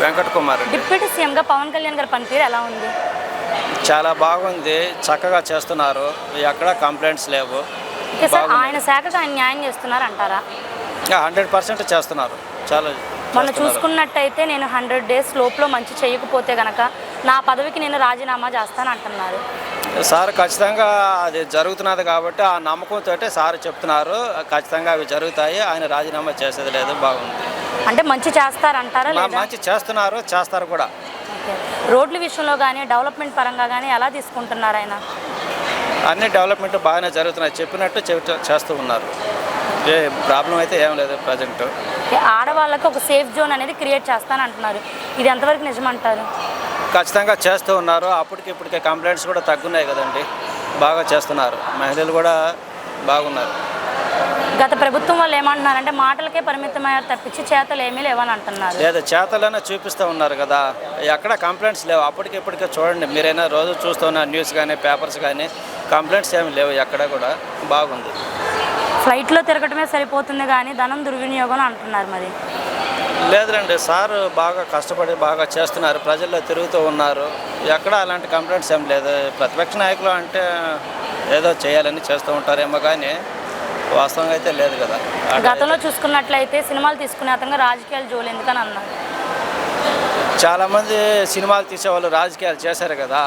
Venkata Kumar deputy సీఎంగా పవన్ కళ్యాణ్ గారి పనితీరు ఎలా ఉంది? చాలా బాగుంది. చక్కగా చేస్తున్నారు. ఎక్కడ కంప్లైంట్స్ లేవు. ఆయన శాఖకు ఆయన న్యాయం చేస్తున్నారు అంటారా? హండ్రెడ్ పర్సెంట్ చేస్తున్నారు. చాలా మొన్న. చూసుకున్నట్టయితే నేను హండ్రెడ్ డేస్ లోపల మంచి చేయకపోతే గనక నా పదవికి నేను రాజీనామా చేస్తాను అంటున్నారు. సార్ ఖచ్చితంగా అది జరుగుతున్నది కాబట్టి ఆ నమ్మకంతో సార్ చెప్తున్నారు. ఖచ్చితంగా అవి జరుగుతాయి. ఆయన రాజీనామా చేసేది లేదు బాగుంది. అంటే మంచి చేస్తారంటారా మంచి చేస్తున్నారు చేస్తారు కూడా. రోడ్ల విషయంలో కానీ డెవలప్మెంట్ పరంగా కానీ ఎలా తీసుకుంటున్నారు ఆయన? అన్ని డెవలప్మెంట్ బాగానే జరుగుతున్నాయి. చెప్పినట్టు చేస్తూ ఉన్నారు. ఏ ప్రాబ్లం అయితే ఏం లేదు ప్రజెంట్. ఆడవాళ్ళకి ఒక సేఫ్ జోన్ అనేది క్రియేట్ చేస్తాను అంటున్నారు ఇది ఎంతవరకు నిజమంటారు? ఖచ్చితంగా చేస్తూ ఉన్నారు. అప్పటికి ఇప్పటికే కంప్లైంట్స్ కూడా తగ్గున్నాయి కదండి. బాగా చేస్తున్నారు. మహిళలు కూడా బాగున్నారు. గత ప్రభుత్వం వాళ్ళు ఏమంటున్నారంటే మాటలకే పరిమితమయ్యారు తప్పించి చేతలు ఏమీ లేవని అంటున్నారు లేదా చేతలైనా చూపిస్తూ ఉన్నారు కదా. ఎక్కడ కంప్లైంట్స్ లేవు. అప్పటికి ఇప్పటికే చూడండి. మీరైనా రోజు చూస్తున్న న్యూస్ కానీ పేపర్స్ కానీ కంప్లైంట్స్ ఏమి లేవు ఎక్కడ కూడా. బాగుంది. ఫ్లైట్లో తిరగటమే సరిపోతుంది కానీ ధనం దుర్వినియోగం అంటున్నారు మరి. లేదులేండి సార్ బాగా కష్టపడి బాగా చేస్తున్నారు ప్రజల్లో తిరుగుతూ ఉన్నారు. ఎక్కడ అలాంటి కంప్లైంట్స్ ఏం లేదు. ప్రతిపక్ష నాయకులు అంటే ఏదో చేయాలని చేస్తూ ఉంటారేమో కానీ వాస్తవంగా అయితే లేదు కదా. గతంలో చూసుకున్నట్లయితే సినిమాలు తీసుకునే అతను రాజకీయాలు జోలు ఎందుకని అన్నారు? చాలామంది సినిమాలు తీసేవాళ్ళు రాజకీయాలు చేశారు కదా.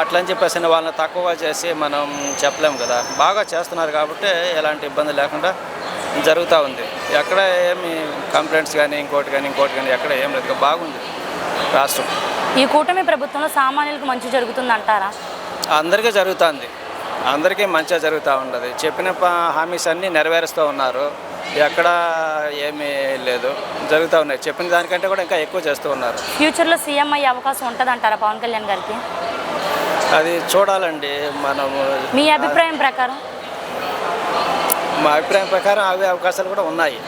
అట్లని చెప్పేసి వాళ్ళని తక్కువగా చేసి మనం చెప్పలేము కదా. బాగా చేస్తున్నారు కాబట్టి ఎలాంటి ఇబ్బంది లేకుండా జరుగుతూ ఉంది. ఎక్కడ ఏమి కంప్లైంట్స్ కానీ ఇంకోటి కానీ ఇంకోటి కానీ ఎక్కడ ఏం లేదు. బాగుంది రాష్ట్రం. ఈ కూటమి ప్రభుత్వంలో సామాన్యులకు మంచి జరుగుతుంది అంటారా? అందరికీ జరుగుతుంది. అందరికీ మంచిగా జరుగుతూ ఉండదు చెప్పిన హామీస్ అన్నీ నెరవేరుస్తూ ఉన్నారు. ఎక్కడ ఏమీ లేదు. జరుగుతూ ఉన్నాయి. చెప్పిన దానికంటే కూడా ఇంకా ఎక్కువ చేస్తూ ఉన్నారు. ఫ్యూచర్లో సీఎం అయ్యే అవకాశం ఉంటుంది అంటారా పవన్ కళ్యాణ్ గారికి? అది చూడాలండి. మనము మీ అభిప్రాయం ప్రకారం? మా అభిప్రాయం ప్రకారం అవే అవకాశాలు కూడా ఉన్నాయి.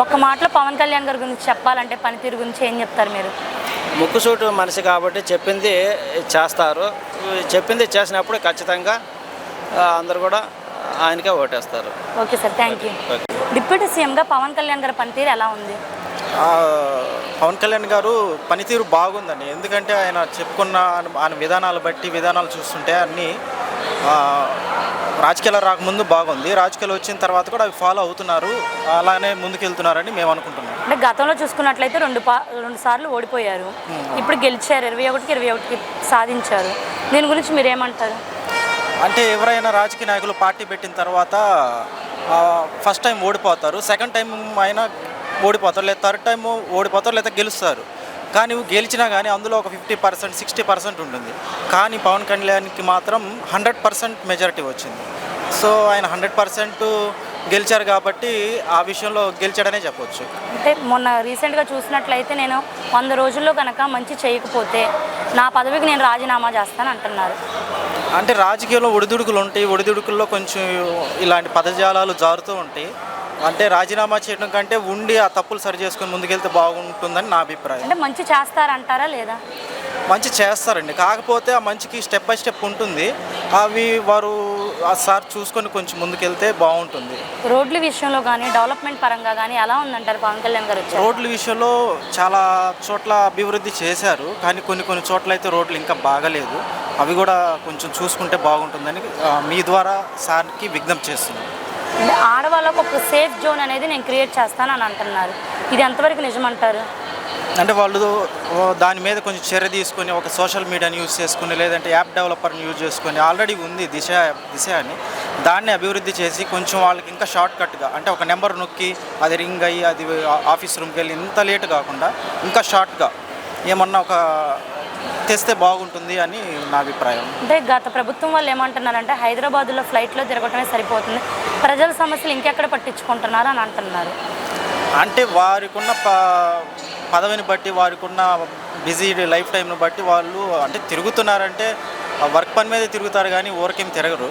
ఒక్క మాటలో పవన్ కళ్యాణ్ గారి గురించి చెప్పాలంటే పనితీరు గురించి ఏం చెప్తారు మీరు? ముక్కుసూటు మనిషి కాబట్టి చెప్పింది చేస్తారు. చెప్పింది చేసినప్పుడు ఖచ్చితంగా అందరూ కూడా ఆయనకే ఓటేస్తారు. Okay sir thank you. Deputy సీఎంగా పవన్ కళ్యాణ్ గారి పనితీరు ఎలా ఉంది? ఆ, పవన్ కళ్యాణ్ గారు పనితీరు బాగుందండి. ఎందుకంటే ఆయన చెప్పుకున్న ఆయన విధానాలు బట్టి విధానాలు చూస్తుంటే అన్నీ ఆ, రాజకీయాలు రాకముందు బాగుంది. రాజకీయాలు వచ్చిన తర్వాత కూడా అవి ఫాలో అవుతున్నారు. అలానే ముందుకెళ్తున్నారని మేము అనుకుంటున్నాం. అంటే గతంలో చూసుకున్నట్లయితే రెండు పా రెండు సార్లు ఓడిపోయారు. ఇప్పుడు గెలిచారు. ఇరవై ఒకటికి ఇరవై ఒకటికి సాధించారు. దీని గురించి మీరు ఏమంటారు అంటే ఎవరైనా రాజకీయ నాయకులు పార్టీ పెట్టిన తర్వాత ఫస్ట్ టైం ఓడిపోతారు. సెకండ్ టైం అయినా ఓడిపోతారు. లేదా థర్డ్ టైం ఓడిపోతారు. లేదా గెలుస్తారు. కానీ గెలిచినా కానీ అందులో ఒక ఫిఫ్టీ పర్సెంట్ సిక్స్టీ పర్సెంట్ ఉంటుంది. కానీ పవన్ కళ్యాణ్కి మాత్రం హండ్రెడ్ పర్సెంట్ మెజారిటీ వచ్చింది. సో ఆయన హండ్రెడ్ పర్సెంట్ గెలిచారు కాబట్టి ఆ విషయంలో గెలిచాడనే చెప్పొచ్చు. అంటే మొన్న రీసెంట్గా చూసినట్లయితే నేను వంద రోజుల్లో కనుక మంచి చేయకపోతే నా పదవికి నేను రాజీనామా చేస్తాను అంటున్నారు. అంటే రాజకీయంలో ఒడిదుడుకులు ఉంటాయి. ఒడిదుడుకుల్లో కొంచెం ఇలాంటి పదజాలాలు జారుతూ ఉంటాయి. అంటే రాజీనామా చేయడం కంటే ఉండి ఆ తప్పులు సరి చేసుకొని ముందుకెళ్తే బాగుంటుందని నా అభిప్రాయం. అంటే మంచి చేస్తారంటారా లేదా? మంచి చేస్తారండి. కాకపోతే ఆ మంచికి స్టెప్ బై స్టెప్ ఉంటుంది. అవి వారు ఆ సార్ చూసుకొని కొంచెం ముందుకెళ్తే బాగుంటుంది. రోడ్ల విషయంలో కానీ డెవలప్మెంట్ పరంగా కానీ ఎలా ఉందంటారు పవన్ కళ్యాణ్ గారు వచ్చారు? రోడ్ల విషయంలో చాలా చోట్ల అభివృద్ధి చేశారు. కానీ కొన్ని కొన్ని చోట్ల అయితే రోడ్లు ఇంకా బాగలేదు. అవి కూడా కొంచెం చూసుకుంటే బాగుంటుందని ఆ, మీ ద్వారా సార్కి విజ్ఞప్తి చేస్తున్నాను. ఆడవాళ్ళకు ఒక సేఫ్ జోన్ అనేది నేను క్రియేట్ చేస్తాను అని అంటున్నారు. ఇది ఎంతవరకు నిజమంటారు? అంటే వాళ్ళు దాని మీద కొంచెం చర్య తీసుకొని ఒక సోషల్ మీడియాని యూజ్ చేసుకుని లేదంటే యాప్ డెవలపర్ని యూజ్ చేసుకొని ఆల్రెడీ ఉంది దిశ దిశ అని. దాన్ని అభివృద్ధి చేసి కొంచెం వాళ్ళకి ఇంకా షార్ట్ కట్గా అంటే ఒక నెంబర్ నొక్కి అది రింగ్ అయ్యి అది ఆఫీస్ రూమ్కి వెళ్ళి ఇంత లేట్ కాకుండా ఇంకా షార్ట్గా ఏమన్నా ఒక తెస్తే బాగుంటుంది అని నా అభిప్రాయం. అంటే గత ప్రభుత్వం వాళ్ళు ఏమంటున్నారంటే హైదరాబాద్లో ఫ్లైట్లో తిరగటమే సరిపోతుంది. ప్రజల సమస్యలు ఇంకెక్కడ పట్టించుకుంటున్నారు అని అంటున్నారు. అంటే వారికున్న ప పదవిని బట్టి వారికున్న బిజీ లైఫ్ టైంను బట్టి వాళ్ళు అంటే తిరుగుతున్నారంటే వర్క్ పని మీదే తిరుగుతారు కానీ ఊరికేం తిరగరు.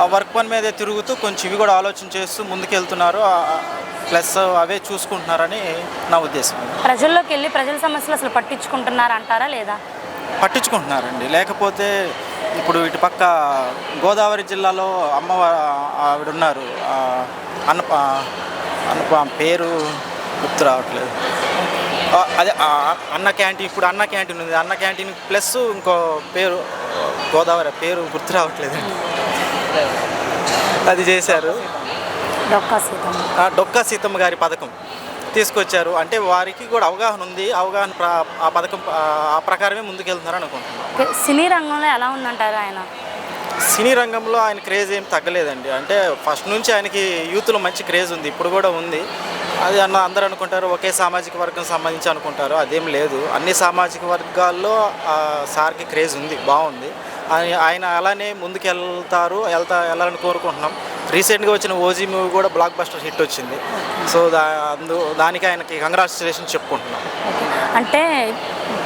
ఆ వర్క్ పని మీదే తిరుగుతూ కొంచెం ఇవి కూడా ఆలోచన చేస్తూ ముందుకెళ్తున్నారు. ప్లస్ అవే చూసుకుంటున్నారని నా ఉద్దేశం. ప్రజల్లోకి వెళ్ళి ప్రజల సమస్యలు అసలు పట్టించుకుంటున్నారు అంటారా లేదా? పట్టించుకుంటున్నారండి. లేకపోతే ఇప్పుడు ఇటు పక్క గోదావరి జిల్లాలో అమ్మవారు ఆవిడ ఉన్నారు అన్నప అన్నప పేరు గుర్తు రావట్లేదు. అదే అన్న క్యాంటీన్ ఇప్పుడు అన్న క్యాంటీన్ ఉంది. అన్న క్యాంటీన్ ప్లస్ ఇంకో పేరు గోదావరి పేరు గుర్తు రావట్లేదు. అది చేశారు. డొక్కా సీతమ్మ. డొక్కా సీతమ్మ గారి పథకం. తీసుకొచ్చారు. అంటే వారికి కూడా అవగాహన ఉంది. అవగాహన ఆ పథకం ఆ, ప్రకారమే ముందుకెళ్తున్నారు అనుకుంటున్నాను. సినీ రంగంలో ఎలా ఉందంటారు ఆయన? సినీ రంగంలో ఆయన క్రేజ్ ఏం తగ్గలేదండి. అంటే ఫస్ట్ నుంచి ఆయనకి యూత్లో మంచి క్రేజ్ ఉంది. ఇప్పుడు కూడా ఉంది. అది అన్న అందరూ అనుకుంటారు ఒకే సామాజిక వర్గం సంబంధించి అనుకుంటారు. అదేం లేదు. అన్ని సామాజిక వర్గాల్లో సార్కి క్రేజ్ ఉంది. బాగుంది. ఆయన- అలానే ముందుకెళ్తారు వెళ్తా వెళ్ళాలని కోరుకుంటున్నాం. రీసెంట్గా వచ్చిన ఓజీ మూవీ కూడా బ్లాక్ బస్టర్ హిట్ వచ్చింది. సో దా అందు దానికి ఆయనకి కంగ్రాచులేషన్ చెప్పుకుంటున్నాం. ఓకే. అంటే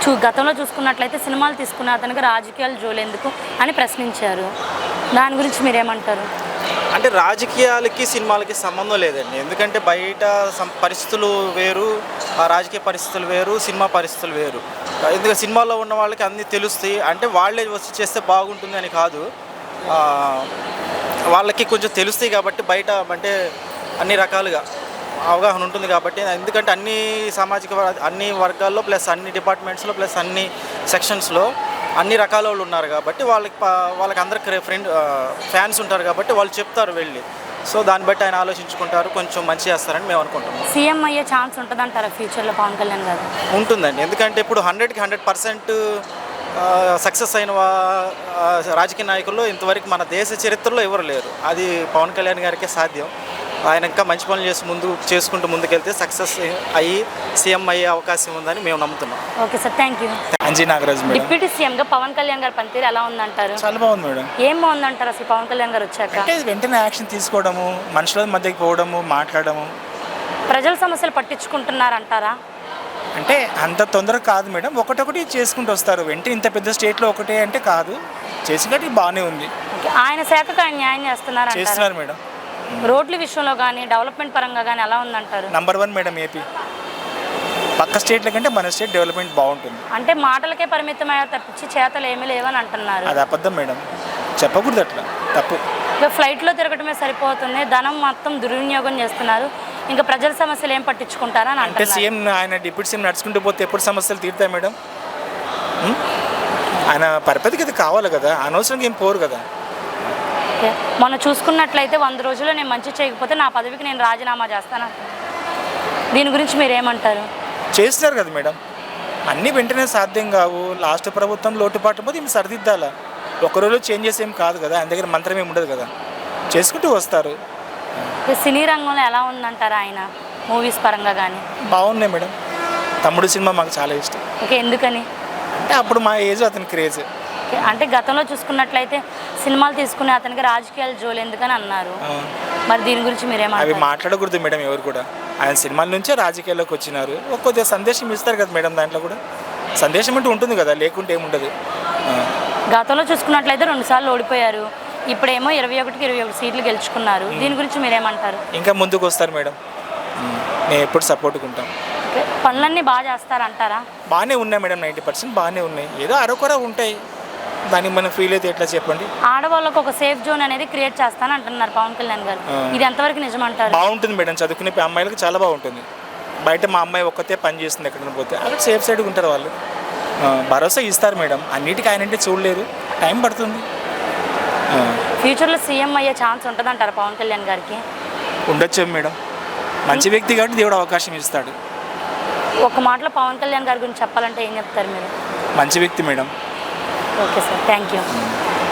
చూ గతంలో చూసుకున్నట్లయితే సినిమాలు తీసుకున్న అతనికి రాజకీయాలు జోలేందుకు అని ప్రశ్నించారు. దాని గురించి మీరేమంటారు? అంటే రాజకీయాలకి సినిమాలకి సంబంధం లేదండి. ఎందుకంటే బయట సం- పరిస్థితులు వేరు ఆ రాజకీయ పరిస్థితులు వేరు సినిమా పరిస్థితులు వేరు. ఎందుకంటే సినిమాలో ఉన్న వాళ్ళకి అన్నీ తెలుస్తాయి. అంటే వాళ్ళే వచ్చి చేస్తే బాగుంటుంది అని కాదు. ఆ, వాళ్ళకి కొంచెం తెలుస్తాయి కాబట్టి బయట అంటే అన్ని రకాలుగా అవగాహన ఉంటుంది కాబట్టి ఎందుకంటే అన్ని సామాజిక అన్ని వర్గాల్లో ప్లస్ అన్ని డిపార్ట్మెంట్స్లో ప్లస్ అన్ని సెక్షన్స్లో అన్ని రకాల వాళ్ళు ఉన్నారు కాబట్టి వాళ్ళకి వాళ్ళకి అందరికి ఫ్రెండ్ ఫ్యాన్స్ ఉంటారు కాబట్టి వాళ్ళు చెప్తారు వెళ్ళి. సో దాన్ని బట్టి ఆయన ఆలోచించుకుంటారు కొంచెం మంచి చేస్తారని మేము అనుకుంటున్నాం. సీఎం అయ్యే ఛాన్స్ ఉంటుందంటారా ఫ్యూచర్లో పవన్ కళ్యాణ్ గారు? ఉంటుందండి. ఎందుకంటే ఇప్పుడు హండ్రెడ్కి హండ్రెడ్ పర్సెంట్ సక్సెస్ అయిన రాజకీయ నాయకుల్లో ఇంతవరకు మన దేశ చరిత్రలో ఎవరు లేరు. అది పవన్ కళ్యాణ్ గారికే సాధ్యం. ఆయన ఇంకా మంచి పనులు చేసి ముందు చేసుకుంటూ ముందుకెళ్తే సక్సెస్ అయ్యి సీఎం అయ్యే అవకాశం ఉందని మేము నమ్ముతున్నాం. Okay sir thank you. Anji Nagaraj deputy సీఎంగా పవన్ కళ్యాణ్ గారి పనితీరు ఎలా ఉందంటారు? చాలా బాగుంది మేడం. ఏం బాగుందంటారు అసలు పవన్ కళ్యాణ్ గారు వచ్చాక? అంటే వెంటనే యాక్షన్ తీసుకోవడము మనుషుల మధ్యకి పోవడము మాట్లాడము ప్రజల సమస్యలు పట్టించుకుంటున్నారంటారా? అంటే అంత తొందరగా కాదు మేడం. ఒకటొకటి చేసుకుంటూ వస్తారు. వెంటనే ఇంత పెద్ద స్టేట్లో ఒకటే అంటే కాదు. చేసినట్టు బాగానే ఉంది. ఆయన శాఖకు ఆయన న్యాయం చేస్తున్నారంటారా? చేస్తున్నారు మేడం. రోడ్ల విషయంలో కానీ డెవలప్మెంట్ పరంగా కానీ ఎలా ఉందంటారు? Number one madam AP. పక్క స్టేట్ల కంటే మన స్టేట్ డెవలప్మెంట్ బాగుంటుంది. అంటే మాటలకే పరిమితమయ్యే తప్పించి చేతలు ఏమీ లేవని అంటున్నారు అది అబద్ధం మేడం. చెప్పకూడదు అట్లా. తప్పు. ఇక ఫ్లైట్లో తిరగటమే సరిపోతుంది. ధనం మొత్తం దుర్వినియోగం చేస్తున్నారు. ఇంకా ప్రజల సమస్యలు ఏం పట్టించుకుంటారని అంటే సీఎం ఆయన డిప్యూటీ సీఎం నడుచుకుంటూ పోతే ఎప్పుడు సమస్యలు తీరుతాయి మేడం? ఆయన పరిపతికి అది కావాలి కదా అనవసరంగా ఏం పోరు కదా. మొన్న చూసుకున్నట్లయితే వంద రోజుల్లో నేను మంచి చేయకపోతే నా పదవికి నేను రాజీనామా చేస్తాను? దీని గురించి మీరు ఏమంటారు చేస్తున్నారు కదా మేడం. అన్నీ వెంటనే సాధ్యం కావు. లాస్ట్ ప్రభుత్వం లోటుపాటు పోతే ఇవి సరిదిద్దాలా? ఒక రోజు చేంజెస్ ఏం కాదు కదా ఆయన దగ్గర మంత్రం ఏమి ఉండదు కదా. చేసుకుంటూ వస్తారు. సినీ రంగంలో ఎలా ఉందంటారా ఆయన? మూవీస్ పరంగా కానీ బాగున్నాయి మేడం. తమ్ముడు సినిమా మాకు చాలా ఇష్టం. ఓకే ఎందుకని? అంటే అప్పుడు మా ఏజ్ అతని క్రేజ్. అంటే గతంలో చూసుకున్నట్లయితే సినిమాలు తీసుకునే అతనికి రాజకీయాలు జోలు ఎందుకని అన్నారు. మరి దీని గురించి అవి మీరేమంటారు మాట్లాడకూడదు మేడం ఎవరు కూడా. ఆయన సినిమాల నుంచే రాజకీయాల్లోకి వచ్చినారు. కొద్దిగా సందేశం ఇస్తారు కదా మేడం దాంట్లో కూడా. సందేశం అంటూ ఉంటుంది కదా లేకుంటే ఏముండదు. గతంలో చూసుకున్నట్లయితే రెండు సార్లు ఓడిపోయారు. ఇప్పుడేమో ఇరవై ఒకటికి ఇరవై ఒకటి సీట్లు గెలుచుకున్నారు. దీని గురించి మీరేమంటారు ఇంకా ముందుకు వస్తారు మేడం. మేము. ఎప్పుడు సపోర్ట్గా ఉంటాం పనులన్నీ బాగా చేస్తారంటారా? బాగానే ఉన్నాయి మేడం నైంటీ పర్సెంట్ బాగానే ఉన్నాయి. ఏదో అరకొర ఉంటాయి. దానికి మనం ఫీల్ అయితే ఎట్లా చెప్పండి? ఆడవాళ్ళకు ఒక సేఫ్ జోన్ అనేది క్రియేట్ చేస్తాను అంటున్నారు పవన్ కళ్యాణ్ గారు. ఇది ఎంతవరకు నిజమంటారు? బాగుంటుంది మేడం. చదువుకునే అమ్మాయిలకు చాలా బాగుంటుంది. బయట మా అమ్మాయి ఒక్కతే పని చేస్తుంది ఎక్కడైనా పోతే. అక్కడ సేఫ్ సైడ్గా ఉంటారు వాళ్ళు. భరోసా ఇస్తారు మేడం. అన్నిటికీ ఆయన అంటే చూడలేరు. టైం పడుతుంది. ఫ్యూచర్లో సీఎం అయ్యే ఛాన్స్ ఉంటుందంటారు పవన్ కళ్యాణ్ గారికి? ఉండొచ్చు మేడం. మంచి వ్యక్తి కాబట్టి దేవుడు అవకాశం ఇస్తాడు. ఒక మాటలో పవన్ కళ్యాణ్ గారి గురించి చెప్పాలంటే ఏం చెప్తారు మీరు? మంచి వ్యక్తి madam. Okay sir. Thank you